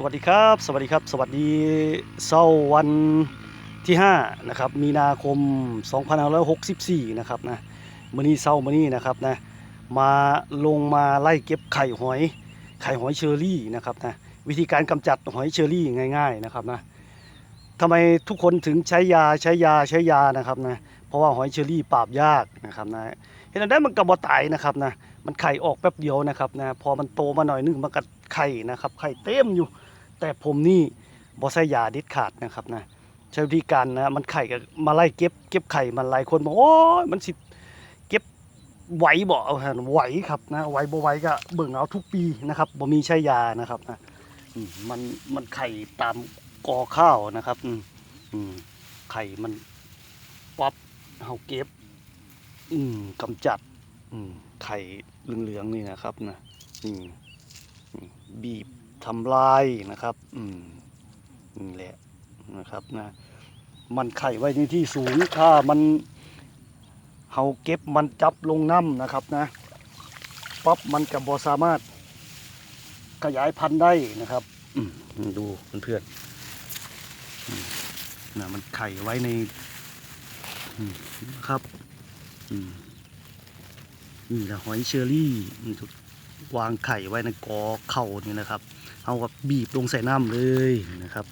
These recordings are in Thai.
สวัสดีครับ สวัสดีครับ สวัสดีเสาร์วันที่5นะครับมีนาคม 2564 นะครับนะมื้อนี้เสาร์มื้อนี้นะครับนะมาลงมาไล่เก็บไข่หอยไข่หอยเชอรี่นะครับนะวิธีการกำจัดหอยเชอรี่ง่าย ๆนะครับนะทำไมทุกคนถึงใช้ยาใช้ยาใช้ยานะครับนะเพราะว่าหอยเชอรี่ปราบยากนะครับนะเห็นได้มันกระบอตายนะครับนะมันไข่ออกแป๊บเดียวนะครับนะพอมันโตมาหน่อยนึงมันก็ไข่นะครับไข่เต็มอยู่ แต่ผมนี่บอใช้ยาด็ดขาดนะครับนะใช้วิธีการนะมันไข่ก็มาไล่เก็บเก็บไข่มันหลายคนบอกโอ้ยมันสิเก็บไหวบ่เอาฮะไหวครับนะไหวบ่ไหวก็เบิ่งเอาทุกปีนะครับบ่มีใช้ยานะครับนะมันมันไข่ตามกอข้าวนะครับอืมไข่มันป๊อปเฮาเก็บ อืมกำจัด อืมไข่เหลืองๆนี่นะครับนะอืมบีบ ทำลายนะครับ อืมนี่แหละนะครับนะมันไข่ไว้ในที่สูงถ้ามันเฮาเก็บมันจับลงน้ำนะครับนะป๊อปมันกับบอสามารถ ขยายพันธุ์ได้นะครับอืมดูเพื่อนๆอืมนะมันไข่ไว้ในครับอืมนี่แหละหอยเชอรี่วางไข่ไว้ในกอเข่านี่นะครับ เอากับบีบลงใส่น้ำเลยนะครับ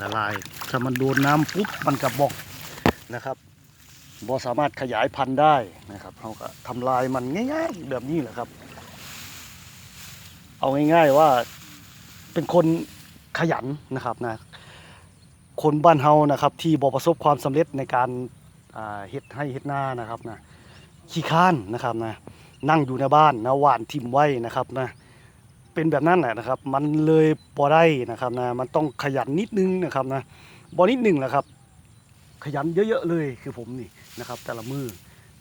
ละลาย ถ้ามันโดนน้ำปุ๊บมันกระบอกนะครับบอสามารถขยายพันธุ์ได้นะครับเขาก็ทำลายมันง่าย ๆ แบบนี้แหละครับ เอาง่าย ๆว่าเป็นคนขยันนะครับนะคนบ้านเฮานะครับ ที่บอประสบความสำเร็จในการเฮ็ดให้เฮ็ดหน้านะครับนะขี้ข้านนะครับนะนั่งอยู่ในบ้านนะหวานทิมไว้นะครับนะ เป็นแบบนั้นแหละนะครับ มันเลยพอได้นะครับนะมันต้องขยันนิดนึงนะครับนะบอนิดหนึ่งแหละครับ ขยันเยอะๆเลยคือผมนี่นะครับ แต่ละมือ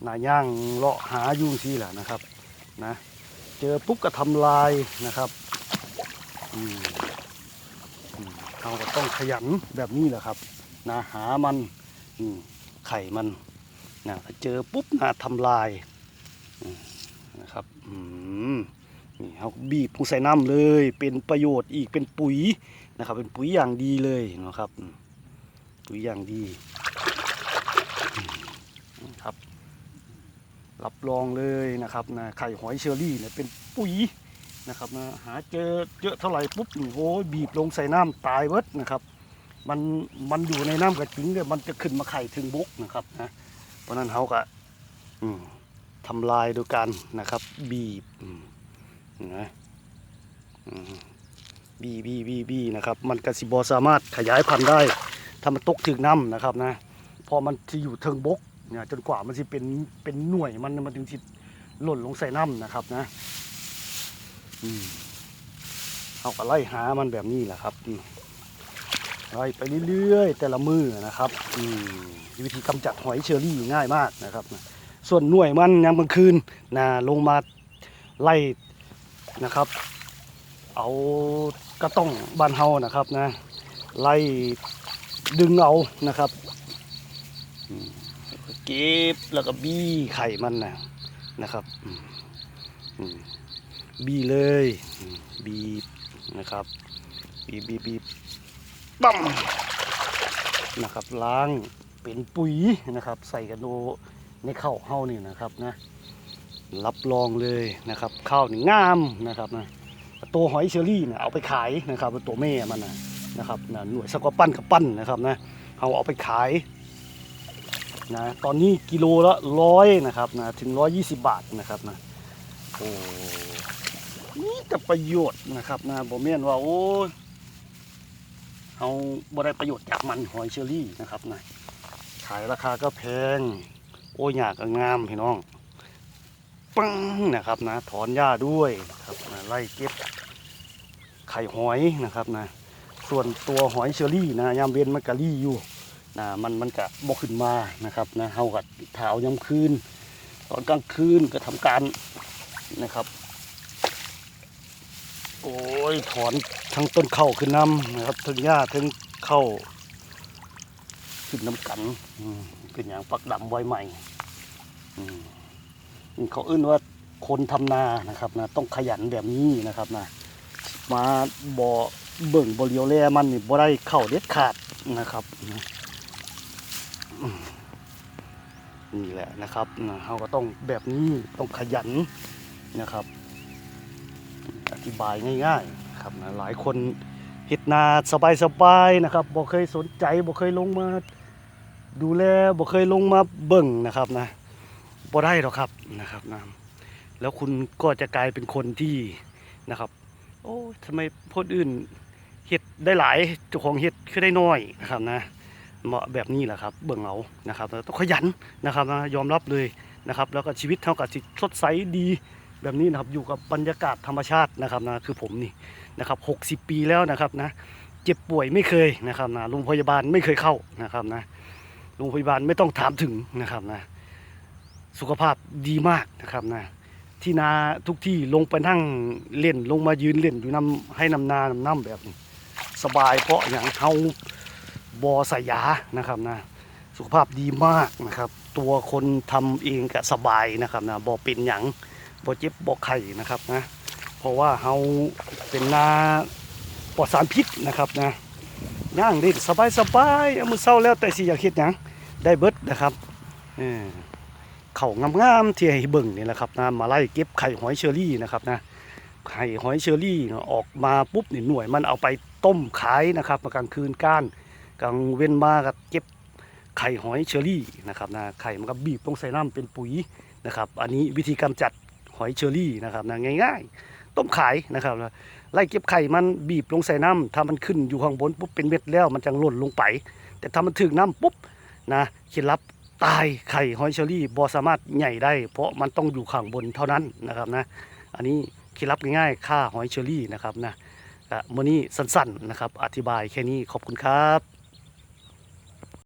หนาย่างเลาะหายุ่งที่แหละนะครับนะเจอปุ๊บก็ทำลายนะครับอืมอืมเราก็ต้องขยันแบบนี้แหละครับนะหามันไข่มันนะเจอปุ๊บนะทำลายนะครับอืม เขาบีบลงใส่น้ำเลย เป็นประโยชน์อีกเป็นปุ๋ยนะครับ เป็นปุ๋ยอย่างดีเลยนะครับ ปุ๋ยอย่างดีนะครับรับรองเลยนะครับนะไข่หอยเชอรี่เนี่ยเป็นปุ๋ยนะครับนะหาเจอเยอะเท่าไหร่ปุ๊บโอ้ยบีบลงใส่น้ำตายเบิดนะครับ มันมันอยู่ในน้ำกระจิงเนี่ยมันจะขึ้นมาไข่ถึงบุกนะครับนะเพราะนั้นเขาก็ทำลายโดยการนะครับบีบอืม นะบีบีบีบีนะครับ มันกระสิบอสามารถขยายพันธุ์ได้ ถ้ามันตกถึงน้ำนะครับนะพอมันที่อยู่เทิงบกเนี่ยจนกว่ามันจะเป็นเป็นหน่วยมันมันถึงที่หล่นลงใส่น้ำนะครับนะเอาก็ไล่หามันแบบนี้แหละครับไล่ไปเรื่อยๆ แต่ละมือนะครับอืมวิธีกำจัดหอยเชอรี่ง่ายมากนะครับ ส่วนหน่วยมันยามกลางคืนนะลงมาไล่ นะครับ เอากระต้องบ้านเฮานะครับนะ ไล่ดึงเอานะครับเก็บแล้วก็บี้ไข่มันนะนะครับบี้เลยบีบนะครับบีบบีบบีบปั๊มนะครับล้างเป็นปุ๋ยนะครับ ใส่กระโดในข้าวเฮานี่นะครับนะ รับรองเลยนะครับ ข้าวนี่งามนะครับนะตัวหอยเชอรี่เนี่ยเอาไปขายนะครับตัวแม่มันนะนะครับนะหน่วยสกอปั้นกับปั้นนะครับนะเอาเอาไปขายนะตอนนี้กิโลละร้อยนะครับนะถึงร้อยยี่สิบบาทนะครับนะโอ้นี่แต่ประโยชน์นะครับนะผมเม่นว่าโอ้ยเอาบ่ได้ประโยชน์จากมันหอยเชอรี่นะครับนะขายราคาก็แพง โอ้ยยากงามพี่น้อง ปังนะครับนะถอนหญ้าด้วยครับนะไล่เก็บไข่หอยนะครับนะ ส่วนตัวหอยเชอรี่นะยามเวนมันกะรี่อยู่นะมันมันกะบกขึ้นมานะครับนะเฮากัดเท้ายามคืน ตอนกลางคืนก็ทำการนะครับ โอ้ยถอนทั้งต้นเข้าขึ้นน้ำนะครับทั้งหญ้าทั้งเข้าขึ้นน้ำกันอืมเป็นอย่างปักดำไว้ใหม่อืม เขาเอื้นว่าคนทำนานะครับนะต้องขยันแบบนี้นะครับนะมาบ่เบิ่งบ่เลียวแลมันนี่บ่ได้เข้าเด็ดขาดนะครับนี่แหละนะครับนะเราก็ต้องแบบนี้ต้องขยันนะครับ อธิบายง่ายๆครับนะหลายคนเฮ็ดนาสบายๆนะครับบ่เคยสนใจบ่เคยลงมาดูแลบ่เคยลงมาเบิ่งนะครับนะ บ่ได้หรอกครับนะครับนะแล้วคุณก็จะกลายเป็นคนที่นะครับ โอ้ทำไมคนอื่นเฮ็ดได้หลายเจ้าของเฮ็ดคือได้น้อยนะครับนะเหมาะแบบนี้แหละครับเบิ่งเอานะครับแล้วต้องขยันนะครับนะยอมรับเลยนะครับ แล้วก็ชีวิตเท่ากับสิสดใสดีแบบนี้นะครับอยู่กับบรรยากาศธรรมชาตินะครับนะคือผมนี่นะครับ60 ปีแล้วนะครับนะเจ็บป่วยไม่เคยนะครับนะโรงพยาบาลไม่เคยเข้านะครับนะโรงพยาบาลไม่ต้องถามถึงนะครับนะ สุขภาพดีมากนะครับนะที่นาทุกที่ลงไปนั่งเล่นลงมายืนเล่นอยู่น้ำให้น้ำนานำน้ำแบบนี้สบายเพราะอย่างเฮาบอส่ยานะครับนะสุขภาพดีมากนะครับ ตัวคนทำเองก็สบายนะครับนะบอเป็นหยังบ่เจ็บบ่ไข้นะครับนะเพราะว่าเฮาเป็นนาปลอดสารพิษนะครับนะย่างได้สบายสบายมือเศร้าแล้วแต่สิอยากเฮ็ดหยังได้เบิดนะครับเออ เขางามๆที่ให้เบิ่งนี่แหละครับนะมาไล่เก็บไข่หอยเชอรี่นะครับนะไข่หอยเชอรี่ออกมาปุ๊บนี่หน่วยมันเอาไปต้มขายนะครับกลางคืนก้านกลางเว้นมาก็เก็บไข่หอยเชอรี่นะครับนะไข่มันก็บีบลงใส่น้ำเป็นปุ๋ยนะครับ อันนี้วิธีการจัดหอยเชอรี่นะครับนะง่าย ๆ ต้มขายนะครับนะไล่เก็บไข่มันบีบลงใส่น้ำถ้ามันขึ้นอยู่ข้างบนปุ๊บเป็นเม็ดแล้วมันจะหล่นลงไป แต่ถ้ามันถึงน้ำปุ๊บนะเคล็ดลับ ตายไข่หอยเชอรี่บอสามารถใหญ่ได้ เพราะมันต้องอยู่ข้างบนเท่านั้นนะครับนะอันนี้เคล็ดลับง่ายๆค่าหอยเชอรี่นะครับนะมือนี้สั้นๆนะครับ อธิบายแค่นี้ขอบคุณครับ